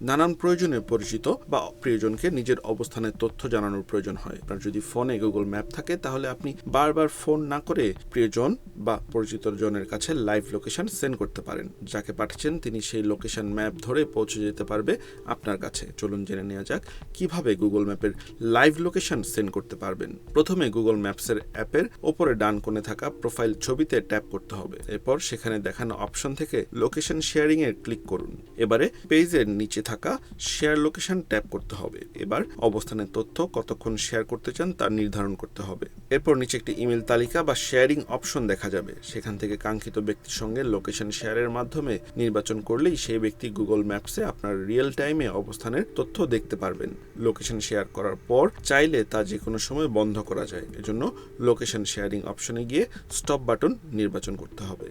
নানান প্রয়োজনে পরিচিত বা প্রিয়জনকে নিজের অবস্থানের তথ্য জানানোর প্রয়োজন হয়। আপনার যদি ফোনে গুগল ম্যাপ থাকে, তাহলে আপনি বারবার ফোন না করে প্রিয়জন বা পরিচিত জনের কাছে লাইভ লোকেশন সেন্ড করতে পারেন। যাকে পাঠাচ্ছেন তিনি সেই লোকেশন ম্যাপ ধরে পৌঁছে যেতে পারবে আপনার কাছে। চলুন জেনে নেওয়া যাক, কীভাবে গুগল ম্যাপের লাইভ লোকেশন সেন্ড করতে পারবেন। প্রথমে গুগল ম্যাপসের অ্যাপের ওপরে ডান কোণে থাকা প্রোফাইল ছবিতে ট্যাপ করতে হবে। এরপর সেখানে দেখানো অপশন থেকে লোকেশন শেয়ারিং এ ক্লিক করুন। এবারে পেজের নিচে থাকা শেয়ার লোকেশন ট্যাপ করতে হবে। এবার অবস্থানের তথ্য কতক্ষণ শেয়ার করতে চান তা নির্ধারণ করতে হবে। এরপর নিচে একটি ইমেল তালিকা বা শেয়ারিং অপশন দেখা যাবে। সেখান থেকে কাঙ্ক্ষিত ব্যক্তির সঙ্গে লোকেশন শেয়ারের মাধ্যমে নির্বাচন করলেই সেই ব্যক্তি গুগল ম্যাপসে আপনার রিয়েল টাইমে অবস্থানের তথ্য দেখতে পারবেন। লোকেশন শেয়ার করার পর চাইলে তা যে কোনো সময় বন্ধ করা যায়। এজন্য লোকেশন শেয়ারিং অপশনে গিয়ে স্টপ বাটন নির্বাচন করতে হবে।